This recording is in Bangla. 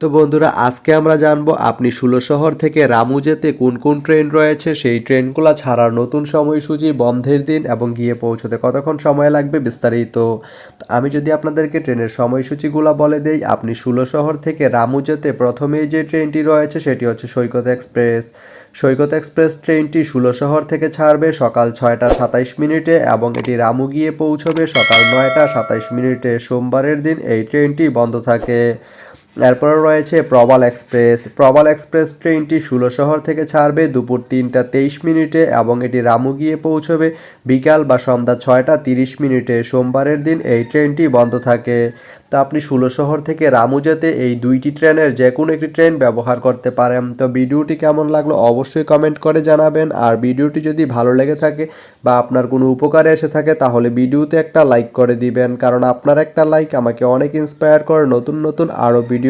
তো বন্ধুরা, আজকে আমরা জানব আপনি ষোলো শহর থেকে রামু যেতে কোন কোন ট্রেন রয়েছে, সেই ট্রেনগুলো ছাড়ার নতুন সময়সূচি, বন্ধের দিন এবং গিয়ে পৌঁছতে কতক্ষণ সময় লাগবে বিস্তারিত। আমি যদি আপনাদেরকে ট্রেনের সময়সূচিগুলো বলে দেই, আপনি ষোলো শহর থেকে রামু যেতে প্রথমেই যে ট্রেনটি রয়েছে সেটি হচ্ছে সৈকত এক্সপ্রেস। সৈকত এক্সপ্রেস ট্রেনটি ষোলো শহর থেকে ছাড়বে সকাল ছয়টা সাতাইশ মিনিটে এবং এটি রামু গিয়ে পৌঁছবে সকাল নয়টা সাতাইশ মিনিটে। সোমবারের দিন এই ট্রেনটি বন্ধ থাকে। এরপর রয়েছে প্রবাল এক্সপ্রেস। প্রবাল এক্সপ্রেস ট্রেনটি ষোলো শহর থেকে ছাড়বে, দুপুর তিনটা তেইশ মিনিটে এবং এটি রামু গিয়ে পৌঁছবে। বিকাল বা সন্ধ্যা ছয়টা তিরিশ মিনিটে সোমবারের দিন এই ট্রেনটি বন্ধ থাকে। তো আপনি ষোলো শহর থেকে রামু যেতে এই দুইটি ট্রেনের যে কোনো একটি ট্রেন ব্যবহার করতে পারেন। তো ভিডিওটি কেমন লাগল অবশ্যই কমেন্ট করে জানাবেন। আর ভিডিওটি যদি ভালো লেগে থাকে বা আপনার কোনো উপকারে এসে থাকে, তাহলে ভিডিওতে একটা লাইক করে দিবেন। কারণ আপনার একটা লাইক আমাকে অনেক ইন্সপায়ার করে নতুন নতুন আরও ভিডিও